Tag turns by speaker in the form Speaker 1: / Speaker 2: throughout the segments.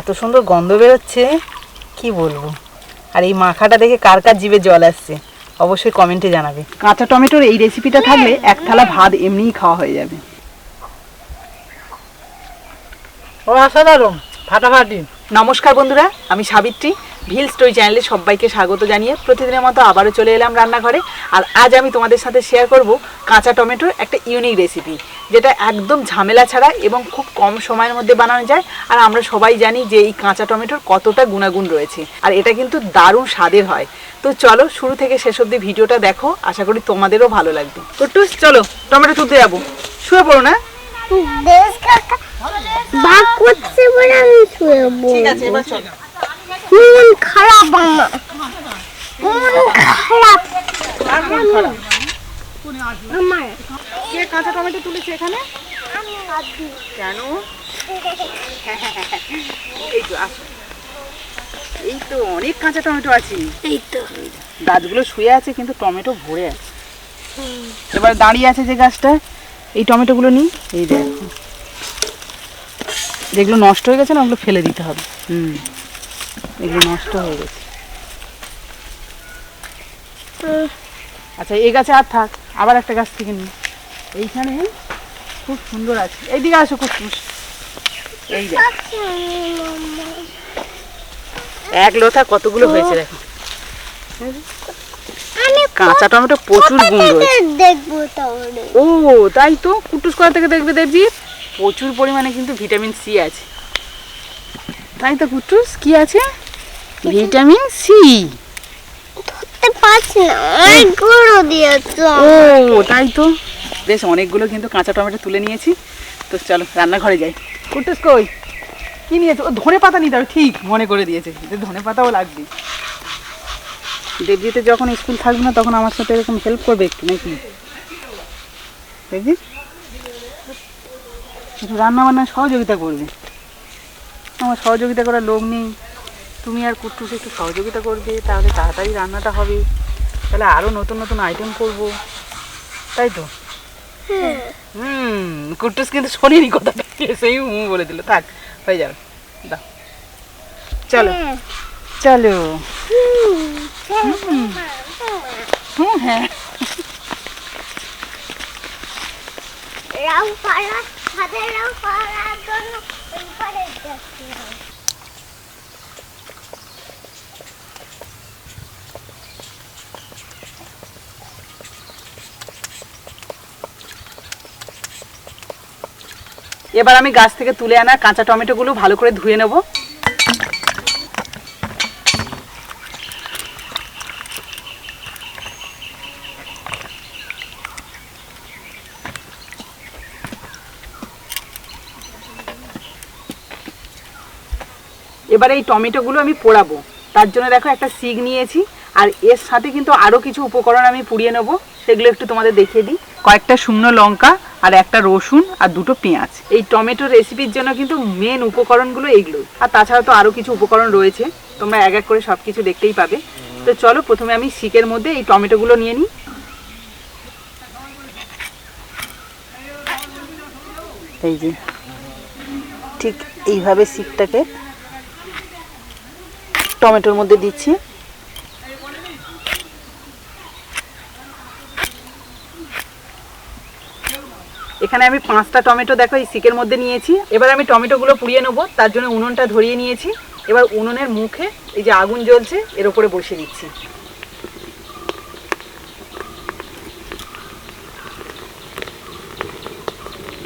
Speaker 1: এত সুন্দর গন্ধ বেরোচ্ছে কি বলব? আর এই মাখাটা দেখে কার কার জিভে জল আসছে অবশ্যই কমেন্টে জানাবে। কাঁচা টমেটোর এই রেসিপিটা থাকলে এক থালা ভাত এমনিই খাওয়া হয়ে যাবে।
Speaker 2: ও অসাধারণ। ফাটাফাটি।
Speaker 1: নমস্কার বন্ধুরা আমি সাবিত্রী। ভিল স্টোরি চ্যানেলে সবাইকে স্বাগত জানিয়ে প্রতিদিনের মতো আবারও চলে এলাম রান্নাঘরে। আর আজ আমি তোমাদের সাথে শেয়ার করব কাঁচা টমেটোর একটা ইউনিক রেসিপি যেটা একদম ঝামেলা ছাড়া এবং খুব কম সময়ের মধ্যে বানানো যায়। আর আমরা সবাই জানি যে এই কাঁচা টমেটোর কতটা গুণাগুণ রয়েছে। আর এটা কিন্তু দারুণ স্বাদের হয়। তো চলো শুরু থেকে শেষ অব্দি ভিডিওটা দেখো। আশা করি তোমাদেরও ভালো লাগবে। টুটুস চলো টমেটো তুলতে যাব। শুয়ে পড়ো না? ঠিক আছে এবার চলো।
Speaker 3: মন খারাপ আমার মন খারাপ। আমার
Speaker 1: কে কাঁচা টমেটো তুলেছে এখানে? কেন? এই তো আসো। এই তো অনেক কাঁচা টমেটো আছে।
Speaker 3: এই তো।
Speaker 1: গাছগুলো শুয়ে আছে কিন্তু টমেটো ভরে আছে। এবার দাঁড়িয়ে আছে যে গাছটা এই টমেটোগুলো নিই এই দেখো। যেগুলো নষ্ট হয়ে গেছে না ওগুলো ফেলে দিতে হবে। হুম। এগুলো নষ্ট হয়ে গেছে। আচ্ছা এই গাছে আর থাক আবার একটা গাছ থেকে নিই। এইখানে খুব সুন্দর আছে। এইদিকে আসো কুটকুস এই এক লোথা কতগুলো হয়েছে দেখো। কাঁচা টমেটো প্রচুর গুণ রয়েছে। ও তাই তো কুটুস করা থেকে দেখবে দেখবি? প্রচুর পরিমাণে কিন্তু ভিটামিন সি আছে। তাই তো কুটুস কি আছে? Vitamin C.
Speaker 3: ধরতে পারছি না। অনেক গুঁড়ো দিয়েছ
Speaker 1: ও তাই তো। বেশ অনেকগুলো কিন্তু কাঁচা টমেটো তুলে নিয়েছি। তো চলো রান্নাঘরে যাই। কুটুস কই? কি নিয়েছে? ও ধনে পাতা নিতে হবে ঠিক মনে করে দিয়েছে। যে ধনে পাতাও লাগবে। দেবজিতে যখন স্কুল থাকবে না তখন আমার সাথে এরকম হেল্প করবে একটু নাকি? দেখবি একটু রান্না বান্নায় সহযোগিতা করবে। আমার সহযোগিতা করার লোক নেই। তুমি আর কুট্টুস একটু সহযোগিতা করবে তাহলে তাড়াতাড়ি রান্নাটা হবে। তাহলে আরও নতুন নতুন আইটেম করব। তাই তো? হুম কুট্টুস কিন্তু শোনেনি কথাটা সেই হুম বলে দিল থাক হয়ে যাবে। দাও। চলো। চলো। হুম। হ্যাঁ
Speaker 3: রাউ পাড়া ছাদে রাউ পাড়ার জন্য ওই পাড়ে যাচ্ছি।
Speaker 1: এবার আমি গাছ থেকে তুলে আনা কাঁচা টমেটোগুলো ভালো করে ধুয়ে নেব। এবার এই টমেটোগুলো আমি পোড়াবো। তার জন্য দেখো একটা সিগ নিয়েছি, আর এর সাথে কিন্তু আরও কিছু উপকরণ আমি পুড়িয়ে নেব। সেগুলো একটু তোমাদের দেখিয়ে দিই। কয়েকটা শুকনো লঙ্কা আর একটা রসুন আর দুটো পেঁয়াজ। এই টমেটো রেসিপির জন্য কিন্তু মেন উপকরণগুলো এইগুলো আর তাছাড়া তো আরও কিছু উপকরণ রয়েছে। তোমরা এক এক করে সব কিছু দেখতেই পাবে। তো চলো, প্রথমে আমি শিকের মধ্যে এই টমেটোগুলো নিয়ে নিই। এই যে, ঠিক এইভাবে শিকটাকে টমেটোর মধ্যে দিচ্ছি। এখানে আমি পাঁচটা টমেটো দেখো এই সিকের মধ্যে নিয়েছি। এবার আমি টমেটোগুলো পুড়িয়ে নেব তার জন্য উনুনটা ধরিয়ে নিয়েছি। এবার উনুনের মুখে এই যে আগুন জ্বলছে এর ওপরে বসিয়ে দিচ্ছি।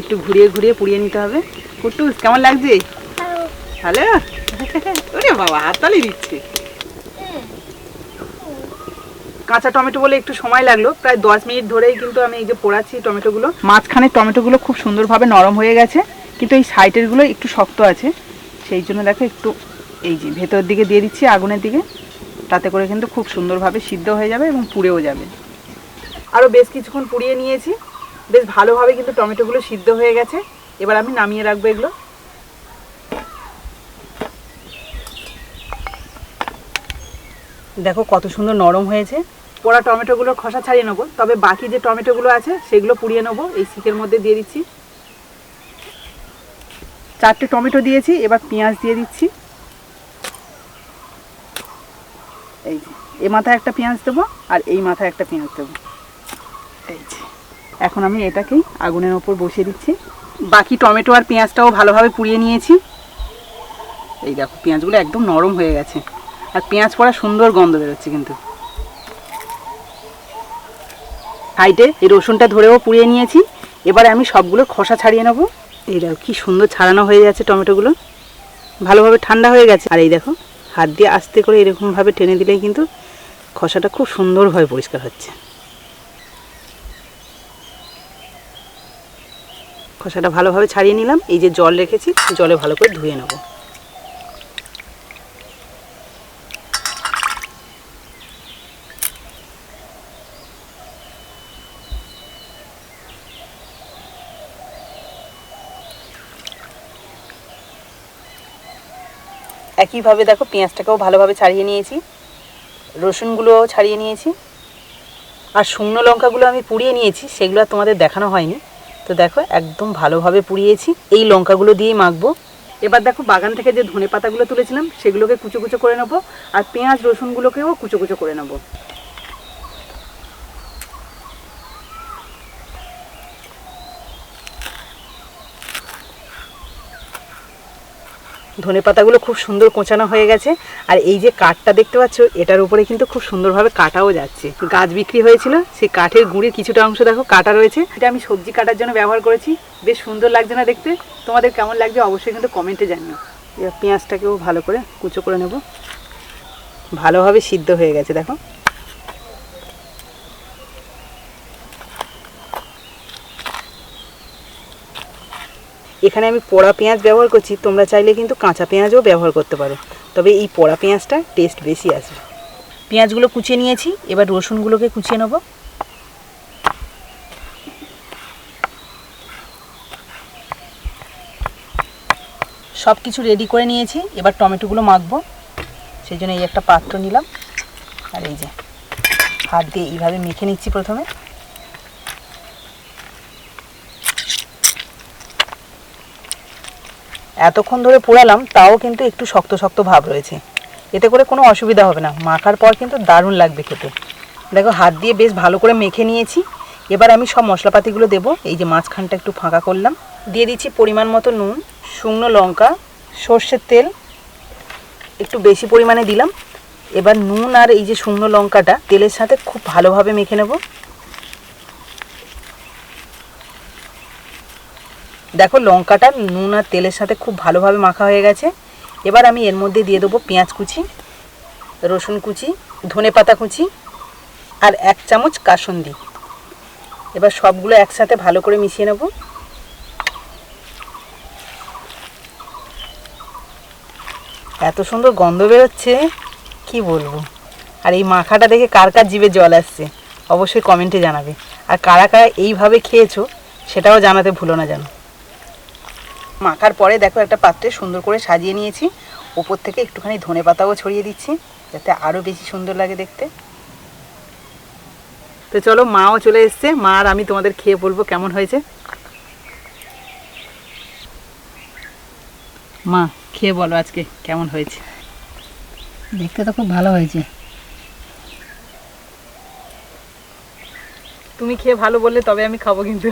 Speaker 1: একটু ঘুরিয়ে ঘুরিয়ে পুড়িয়ে নিতে হবে। কুটুস কেমন লাগছে? ভালো? ওরে বাবা হাততালি দিচ্ছে। কাঁচা টমেটো বলে একটু সময় লাগল। প্রায় দশ মিনিট ধরেই কিন্তু আমি এই যে পোড়াচ্ছি টমেটোগুলো। মাঝখানে টমেটোগুলো খুব সুন্দরভাবে নরম হয়ে গেছে, কিন্তু এই সাইডেরগুলো একটু শক্ত আছে। সেই জন্য দেখো একটু এই যে ভেতর দিকে দিয়ে দিচ্ছি আগুনের দিকে। তাতে করে কিন্তু খুব সুন্দরভাবে সিদ্ধ হয়ে যাবে এবং পুড়েও যাবে। আরও বেশ কিছুক্ষণ পুড়িয়ে নিয়েছি। বেশ ভালোভাবে কিন্তু টমেটোগুলো সিদ্ধ হয়ে গেছে। এবার আমি নামিয়ে রাখব এগুলো। দেখো কত সুন্দর নরম হয়েছে। পোড়া টমেটোগুলোর খোসা ছাড়িয়ে নেব, তবে বাকি যে টমেটোগুলো আছে, সেগুলো পুড়িয়ে নেব, এই শিকের মধ্যে দিয়ে দিচ্ছি। চারটে টমেটো দিয়েছি, এবার পেঁয়াজ দিয়ে দিচ্ছি। এই যে, এ মাথায় একটা পেঁয়াজ দেবো, আর এই মাথায় একটা পেঁয়াজ দেবো। এই যে, এখন আমি এটাকেই আগুনের ওপর বসিয়ে দিচ্ছি। বাকি টমেটো আর পেঁয়াজটাও ভালোভাবে পুড়িয়ে নিয়েছি। এই দেখো, পেঁয়াজগুলো একদম নরম হয়ে গেছে। আর পেঁয়াজ পড়া সুন্দর গন্ধ বেরোচ্ছে কিন্তু। সাইডে এই রসুনটা ধরেও পুড়িয়ে নিয়েছি। এবারে আমি সবগুলো খোসা ছাড়িয়ে নেব। এই দেখো, কি সুন্দর ছাড়ানো হয়ে যাচ্ছে টমেটোগুলো। ভালোভাবে ঠান্ডা হয়ে গেছে। আর এই দেখো, হাত দিয়ে আস্তে করে এরকমভাবে টেনে দিলেই কিন্তু খসাটা খুব সুন্দরভাবে পরিষ্কার হচ্ছে। খোসাটা ভালোভাবে ছাড়িয়ে নিলাম। এই যে জল রেখেছি, জলে ভালো করে ধুয়ে নেব। একইভাবে দেখো পেঁয়াজটাকেও ভালোভাবে ছাড়িয়ে নিয়েছি। রসুনগুলোও ছাড়িয়ে নিয়েছি। আর শুকনো লঙ্কাগুলো আমি পুড়িয়ে নিয়েছি, সেগুলো আর তোমাদের দেখানো হয়নি। তো দেখো একদম ভালোভাবে পুড়িয়েছি। এই লঙ্কাগুলো দিয়েই মাখবো। এবার দেখো বাগান থেকে যে ধনে পাতাগুলো তুলেছিলাম, সেগুলোকে কুচো কুচো করে নেব। আর পেঁয়াজ রসুনগুলোকেও কুচো কুচো করে নেব। ধনে পাতাগুলো খুব সুন্দর কোঁচানো হয়ে গেছে। আর এই যে কাঠটা দেখতে পাচ্ছ, এটার উপরে কিন্তু খুব সুন্দরভাবে কাটাও যাচ্ছে। গাছ বিক্রি হয়েছিল, সেই কাঠের গুঁড়ির কিছুটা অংশ দেখো, কাটা রয়েছে। এটা আমি সবজি কাটার জন্য ব্যবহার করেছি। বেশ সুন্দর লাগছে না দেখতে। তোমাদের কেমন লাগছে অবশ্যই কিন্তু কমেন্টে জানিও। পেঁয়াজটাকেও ভালো করে কুচো করে নেব। ভালোভাবে সিদ্ধ হয়ে গেছে, দেখো। এখানে আমি পোড়া পেঁয়াজ ব্যবহার করছি, তোমরা চাইলে কিন্তু কাঁচা পেঁয়াজও ব্যবহার করতে পারো। তবে এই পোড়া পেঁয়াজটা টেস্ট বেশি আসবে। পেঁয়াজগুলো কুচিয়ে নিয়েছি, এবার রসুনগুলোকে কুচিয়ে নেব। সব কিছু রেডি করে নিয়েছি, এবার টমেটোগুলো মাখবো। সেই জন্য এই একটা পাত্র নিলাম। আর এই যে, হাত দিয়ে এইভাবে মেখে নিচ্ছি প্রথমে। এতক্ষণ ধরে পোড়ালাম, তাও কিন্তু একটু শক্ত শক্ত ভাব রয়েছে। এতে করে কোনো অসুবিধা হবে না। মাখার পর কিন্তু দারুণ লাগবে খেতে। দেখো, হাত দিয়ে বেশ ভালো করে মেখে নিয়েছি। এবার আমি সব মশলাপাতিগুলো দেবো। এই যে মাঝখানটা একটু ফাঁকা করলাম। দিয়ে দিচ্ছি পরিমাণ মতো নুন, শুকনো লঙ্কা, সর্ষের তেল। একটু বেশি পরিমাণে দিলাম। এবার নুন আর এই যে শুকনো লঙ্কাটা, তেলের সাথে খুব ভালোভাবে মেখে নেব। দেখো, লঙ্কাটা নুন আর তেলের সাথে খুব ভালোভাবে মাখা হয়ে গেছে। এবার আমি এর মধ্যে দিয়ে দেবো পেঁয়াজ কুচি, রসুন কুচি, ধনে পাতা কুচি আর এক চামচ কাসন্দি। এবার সবগুলো একসাথে ভালো করে মিশিয়ে নেব। এত সুন্দর গন্ধ বেরোচ্ছে, কি বলব? আর এই মাখাটা দেখে কার কার জিভে জল আসছে, অবশ্যই কমেন্টে জানাবে। আর কারা কারা এইভাবে খেয়েছো, সেটাও জানাতে ভুলো না জানো মাখার পরে দেখো একটা পাত্রে সুন্দর করে সাজিয়ে নিয়েছি। ওপর থেকে একটুখানি ধনে পাতাও ছড়িয়ে দিচ্ছি যাতে আরও বেশি সুন্দর লাগে দেখতে। তো চলো মাও চলে এসছে। মা আর আমি তোমাদের খেয়ে বলব কেমন হয়েছে। মা খেয়ে বলো আজকে কেমন হয়েছে।
Speaker 2: দেখতে তো খুব ভালো হয়েছে।
Speaker 1: তুমি খেয়ে ভালো বললে তবে আমি খাব কিন্তু।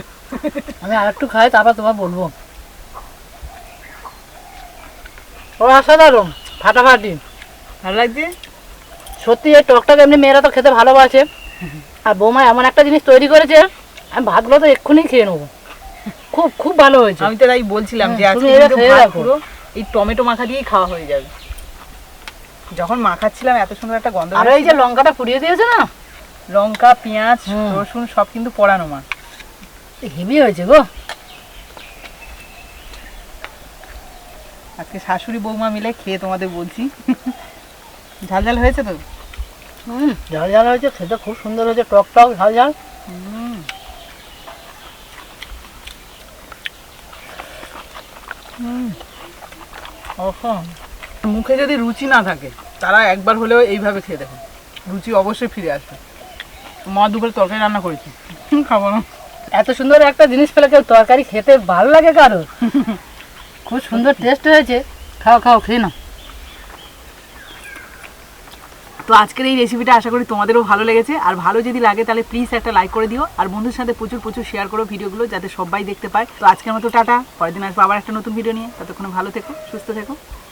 Speaker 2: আমি আর একটু খাই তারপর তোমার বলব। ও অসাধারণ। ফাটাফাটি।
Speaker 1: ভালো লাগছে?
Speaker 2: সত্যি এই টকটাকে এমনি মেয়েরা তো খেতে ভালোবাসে। আর বৌমা এমন একটা জিনিস তৈরি করেছে আমি ভাতগুলো তো এক্ষুনি খেয়ে নেব। খুব খুব ভালো হয়েছে।
Speaker 1: আমি তো তাই বলছিলাম যে আজকে। পুরো এই টমেটো মাখা দিয়েই খাওয়া হয়ে যাবে। যখন মাখাচ্ছিলাম এত সুন্দর একটা গন্ধ
Speaker 2: আর এই যে লঙ্কাটা পুড়িয়ে দিয়েছে না?
Speaker 1: লঙ্কা পেঁয়াজ রসুন সব কিন্তু পড়ানো মা।
Speaker 2: হেভি হয়েছে গো।
Speaker 1: আজকে শাশুড়ি বৌমা মিলে খেয়ে তোমাদের বলছি। ঝাল ঝাল হয়েছে তো?
Speaker 2: হুম ঝাল ঝাল হয়েছে খেতে খুব সুন্দর হয়েছে টক টক ঝাল। ঝাল
Speaker 1: মুখে যদি রুচি না থাকে তারা একবার হলেও এইভাবে খেয়ে দেখো। রুচি অবশ্যই ফিরে আসবে। মা দুপুরে তরকারি রান্না করেছি। খাব না।
Speaker 2: এত সুন্দর একটা জিনিস পেলে কেউ তরকারি খেতে ভালো লাগে কারোর? খুব সুন্দর টেস্ট হয়েছে। খাও খাও, খেয়ে নাও।
Speaker 1: তো আজকের এই রেসিপিটা আশা করি তোমাদেরও ভালো লেগেছে। আর ভালো যদি লাগে তাহলে প্লিজ একটা লাইক করে দিও। আর বন্ধুর সাথে প্রচুর প্রচুর শেয়ার করো ভিডিওগুলো যাতে সবাই দেখতে পায়। তো আজকের মতো টাটা। পরের দিন আসব আবার একটা নতুন ভিডিও নিয়ে। ততক্ষণ ভালো থেকো, সুস্থ থেকো।